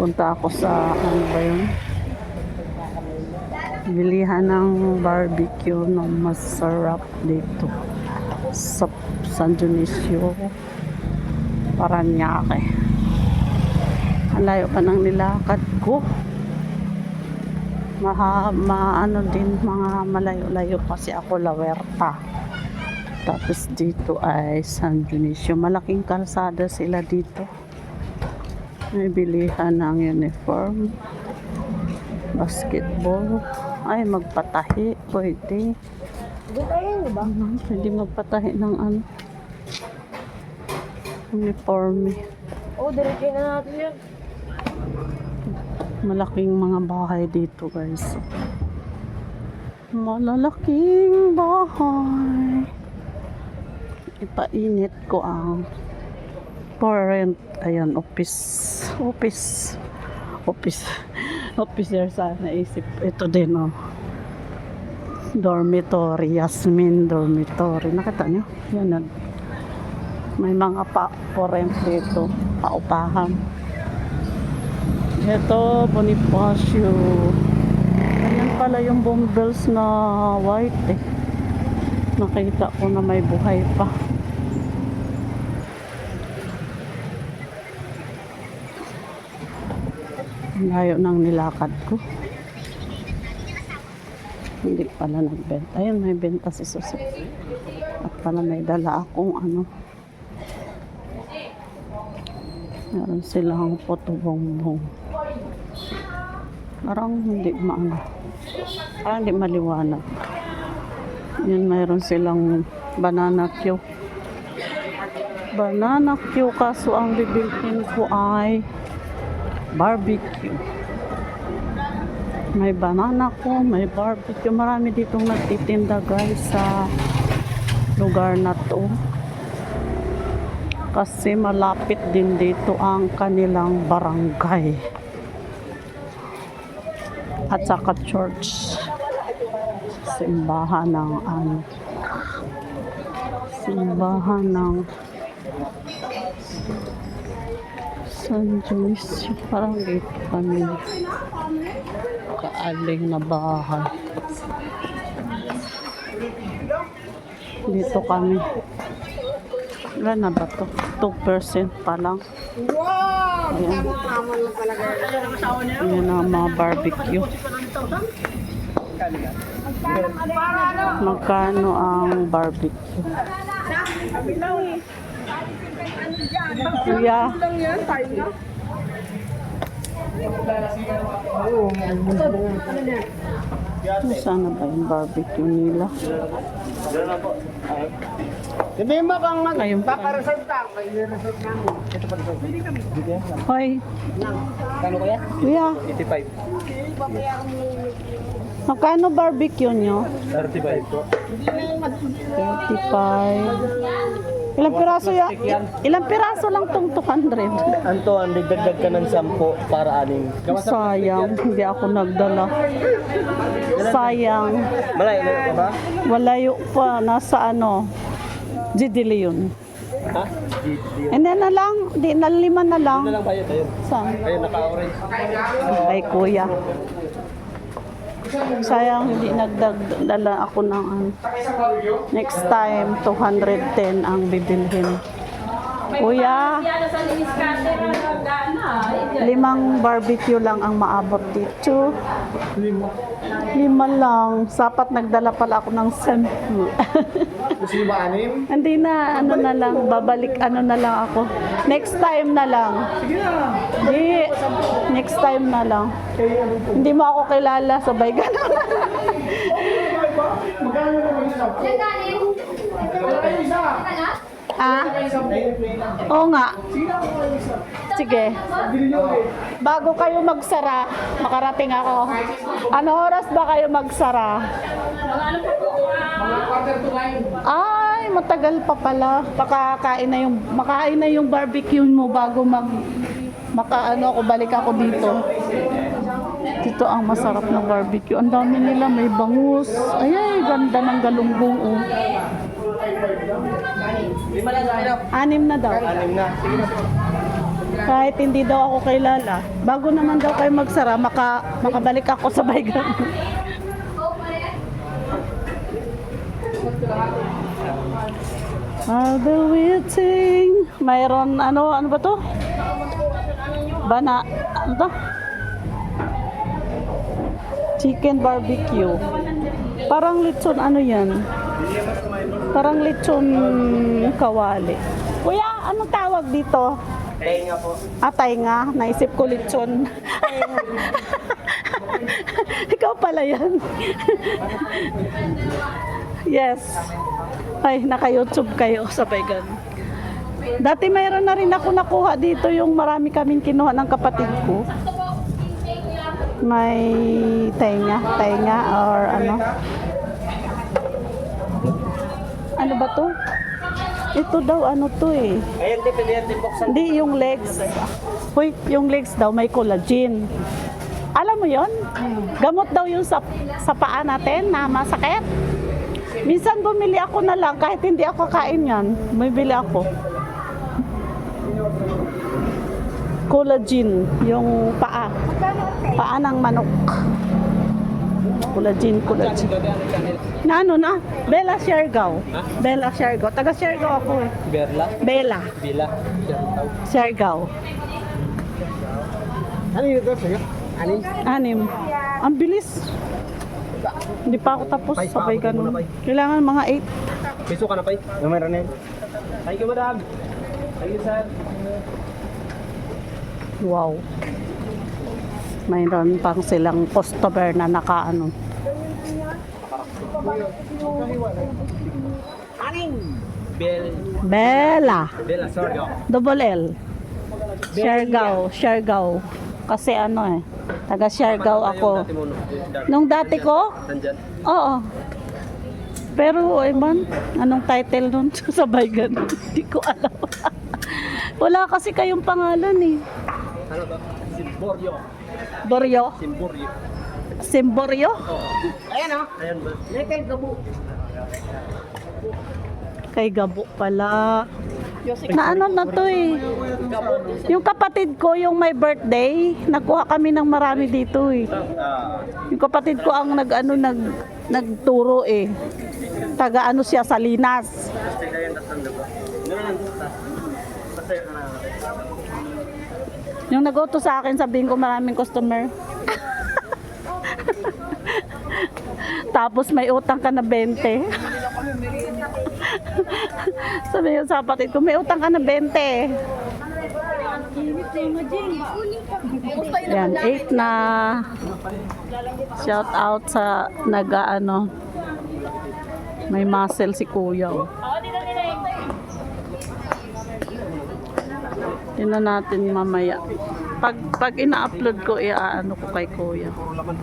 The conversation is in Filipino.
Punta ako sa ano ba yun? Bilihan ng barbecue na masarap dito sa San Dionisio Paranaque. Ang layo pa ng nilakad ko. Maha, maano din mga malayo-layo kasi ako Lawerta. Tapos dito ay San Dionisio. Malaking kalsada sila dito. May bilihan ng uniform. Basketball. Ay, magpatahi. Pwede. Ano, Pwede magpatahi ng ano. Uniforme. Oo, oh, diretso na natin yun. Malaking mga bahay dito guys. Malalaking bahay. Ipainit ko ang parent. Ayan, office. Office. Office. Officer sana isip. Ito din oh. Dormitory. Yasmin Dormitory. Nakita nyo? Yan. nag- May mga pa for rent dito. Paupahan. Ito, Bonifacio. Ayan pala yung bumbles na white eh. Nakita ko na may buhay pa. Layo ng nilakad ko. Hindi pala nagbenta. Ayun, may benta si Susi. At pala may dala akong ano. Meron silang photo bongbong. Parang hindi maano. Parang hindi maliwanag. Yan, mayroon silang banana cue. Banana cue kaso ang bibilhin ko ay barbecue. May banana ko, may barbecue. Marami ditong nagtitinda guys sa lugar na to. Kasi malapit din dito ang kanilang barangay. At saka church. Simbahan ng ano. Simbahan ng San Dionisio. Parang dito kami. Kaaling na bahay. Dito kami. Wala na ba to? 2% pa lang. Ayan. Ayan ang mga barbecue. Magkano ang barbecue? Kuya, tayo na. sana ba yung barbecue nila? Hindi mo kang mag... Ayun pa. Paparesort ka. May resort namin. Ito pa resort. Hoy, Kano kaya? kuya, 85. magkano barbecue nyo? 35 po. 35. Ilang piraso ya? Ilang piraso lang tong 200? Anto, ang dagdag ka ng 10 para aning. Sayang, hindi ako nagdala. Sayang. Malayo na ka ba? Walayo pa, nasa ano, GD Leon. Ha? Hindi na lang, di na lima na lang. Ano lang bayad tayo? Saan? Ayun, naka-orange. Kay kuya. Sayang, hindi nagdala ako ng ano. Next time, 210 ang bibilhin. Kuya, limang barbecue lang ang maabot dito. Lima lang. Sapat nagdala pala ako ng sample. Gusto niyo ba anim? Hindi na, ano na lang, babalik, ano na lang ako. Next time na lang. Hindi, next time na lang. Hindi mo ako kilala, sabay ganun. Ah? Oo nga. Sige. Bago kayo magsara, makarating ako. Ano oras ba kayo magsara? Ay, matagal pa pala. Makakain na yung makain na yung barbecue mo bago mag makaano ako balik ako dito. Dito ang masarap na barbecue. Ang dami nila, may bangus. Ay, ay ganda ng galunggong. Oh. Anim na daw. Anim na. Sige na. Kahit hindi daw ako kay Lala. Bago naman daw kayo magsara, maka, makabalik ako sa baygan. I'll be waiting. Mayroon, ano, ano ba to? Bana, ano to? Chicken barbecue. Parang lechon, ano yan? Parang lechon kawali. Kuya, anong tawag dito? Tenga po. Atay nga, naisip ko lechon. Ikaw pala yan. yes. Ay, naka-YouTube kayo, sabay ganun. Dati mayroon na rin ako nakuha dito yung marami kaming kinuha ng kapatid ko. May tenga, tenga or ano. Ano ba to? Ito daw ano to eh. Ayan, di, pwede yan din buksan. Hindi, yung legs. Hoy, yung legs daw may collagen. Alam mo yon? Gamot daw yung sa, sa paa natin na masakit. Minsan bumili ako na lang kahit hindi ako kain yan. Bumili ako. Collagen, yung paa. Paa ng manok. Collagen, collagen. Na ano na? Bella Siargao. Bella Siargao. Taga Siargao ako eh. Berla. Bella. Bila. Siargao. Ano yun ito sa'yo? Anin? Anim. Ang bilis. Hindi pa ako tapos. Pay, Sabay ganun. Pay. Kailangan mga 8. Piso ka na pa eh. Yung meron na yun. Thank you, madam. Thank you, sir. Wow. Mayroon pang silang customer na nakaano. Bella. Bella, sorry. oh. Double L. Siargao. Siargao. Kasi ano eh. Taga Siargao ako. Nung dati ko. Oo. Pero, eh man, anong title nun? Sabay ganun. Hindi ko alam. Wala kasi kayong pangalan eh. Ano ba? Simboryo. Boryo? Simboryo. Simboryo? Ayan oh. Ayan ba? Mekel gabo. Kay Gabo pala. Na ano na to eh. Yung kapatid ko, yung may birthday, nakuha kami ng marami dito eh. Yung kapatid ko ang nag ano nag nagturo eh. Taga ano siya Salinas. Basta kaya tas nandun ba? Ganun lang. Basta yun na. Yung nag-auto sa akin, sabihin ko maraming customer. Tapos may utang ka na 20. Sabi yun sa kapatid ko, may utang ka na 20. Yan, 8 na shout out sa nag-ano. May muscle si kuya. oh. Tingnan natin mamaya. Pag pag ina-upload ko, iaano ko kay kuya. Huwag